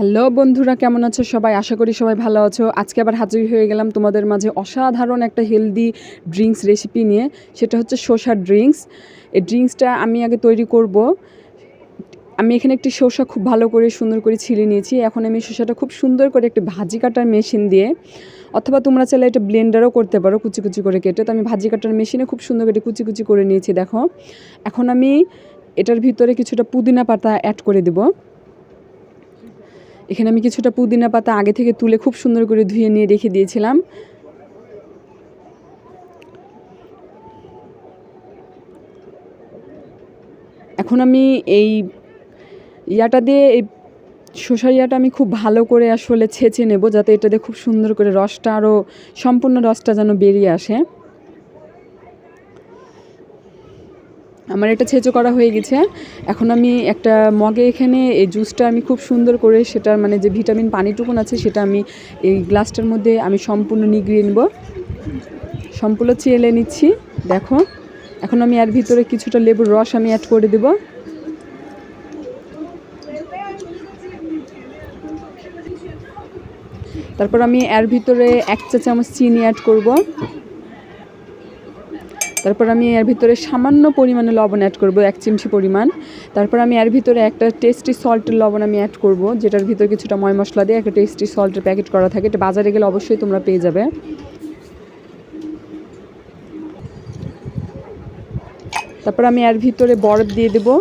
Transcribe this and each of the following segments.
Hello বন্ধুরা, কেমন আছো সবাই? আশা করি সবাই ভালো আছো। আজকে আবার হাজির হয়ে গেলাম তোমাদের মাঝে অসাধারণ একটা হেলদি ড্রিঙ্কস রেসিপি নিয়ে। সেটা হচ্ছে শসার ড্রিঙ্কস এই ড্রিঙ্কসটা আমি আগে তৈরি করব। আমি এখানে একটি শসা খুব ভালো করে সুন্দর করে ছিলে নিয়েছি। এখন আমি শসাটা খুব সুন্দর করে একটি ভাজি কাটার মেশিন দিয়ে, অথবা তোমরা চাইলে এটা ব্লেন্ডারও করতে পারো কুচি কুচি করে কেটে। তো আমি ভাজি কাটার মেশিনে খুব সুন্দর করে কুচি কুচি করে নিয়েছি, দেখো। এখন আমি এটার ভিতরে কিছুটা পুদিনা পাতা অ্যাড করে দেবো। এখানে আমি কিছুটা পুদিনা পাতা আগে থেকে তুলে খুব সুন্দর করে ধুয়ে নিয়ে রেখে দিয়েছিলাম। এখন আমি এই ইয়াটা দিয়ে, এই শসার ইয়াটা আমি খুব ভালো করে আসলে ছেঁচে নেব যাতে এটাতে খুব সুন্দর করে রসটা আরও সম্পূর্ণ রসটা যেন বেরিয়ে আসে। আমার এটা ছেঁচো করা হয়ে গেছে। এখন আমি একটা মগে এখানে এই জুসটা আমি খুব সুন্দর করে সেটার মানে যে ভিটামিন পানিটুকুন আছে সেটা আমি এই গ্লাসটার মধ্যে আমি সম্পূর্ণ নিগড়িয়ে নেব। সম্পূর্ণ চেলে নিচ্ছি, দেখো। এখন আমি এর ভিতরে কিছুটা লেবুর রস আমি অ্যাড করে দেব। তারপর আমি এর ভিতরে এক চা চামচ চিনি অ্যাড করব। তারপর আমি এর ভিতরে সামান্য পরিমাণে লবণ অ্যাড করব, এক চিমচি পরিমাণ। তারপর আমি এর ভিতরে একটা টেস্টি সল্টের লবণ আমি অ্যাড করব, যেটার ভিতরে কিছুটা ময় মশলা দিয়ে একটা টেস্টি সল্টের প্যাকেট করা থাকে। এটা বাজারে গেলে অবশ্যই তোমরা পেয়ে যাবে। তারপর আমি এর ভিতরে বরফ দিয়ে দেবো।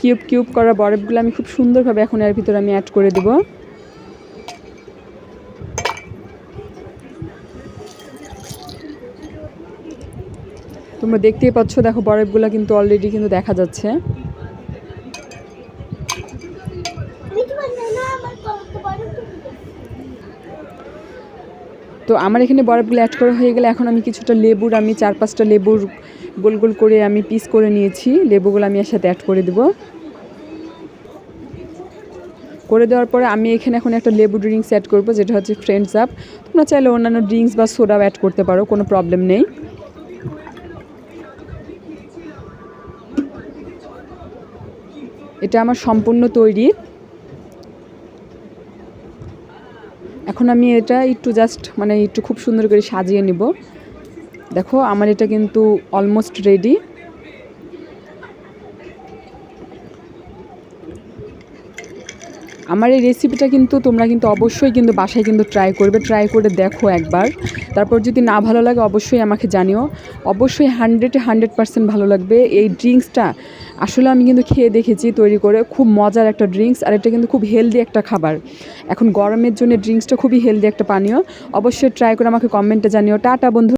কিউব কিউব করা বরফগুলো আমি খুব সুন্দরভাবে এখন এর ভিতরে আমি অ্যাড করে দেবো। তোমরা দেখতেই পাচ্ছ, দেখো বরফগুলো কিন্তু অলরেডি কিন্তু দেখা যাচ্ছে। তো আমার এখানে বরফগুলো অ্যাড করা হয়ে গেলে এখন আমি কিছুটা লেবুর, আমি চার পাঁচটা লেবুর গোল গোল করে আমি পিস করে নিয়েছি। লেবুগুলো আমি এর সাথে অ্যাড করে দেবো। করে দেওয়ার পরে আমি এখানে এখন একটা লেবু ড্রিঙ্কস অ্যাড করব, যেটা হচ্ছে ফ্রেন্ডস আপ তোমরা চাইলে অন্যান্য ড্রিঙ্কস বা সোডাও অ্যাড করতে পারো, কোনো প্রবলেম নেই। এটা আমার সম্পূর্ণ তৈরি। এখন আমি এটা একটু জাস্ট মানে একটু খুব সুন্দর করে সাজিয়ে নেব। দেখো, আমার এটা কিন্তু অলমোস্ট রেডি আমার এই রেসিপিটা কিন্তু তোমরা কিন্তু অবশ্যই কিন্তু বাসায় কিন্তু ট্রাই করবে। ট্রাই করে দেখো একবার। তারপর যদি না ভালো লাগে, অবশ্যই আমাকে জানিও। অবশ্যই হান্ড্রেডে হান্ড্রেড পার্সেন্ট ভালো লাগবে। এই ড্রিঙ্কসটা আসলে আমি কিন্তু খেয়ে দেখেছি তৈরি করে। খুব মজার একটা ড্রিঙ্কস আর এটা কিন্তু খুব হেলদি একটা খাবার। এখন গরমের জন্য ড্রিঙ্কসটা খুবই হেলদি একটা পানীয়। অবশ্যই ট্রাই করে আমাকে কমেন্টে জানিও। টাটা, বন্ধু।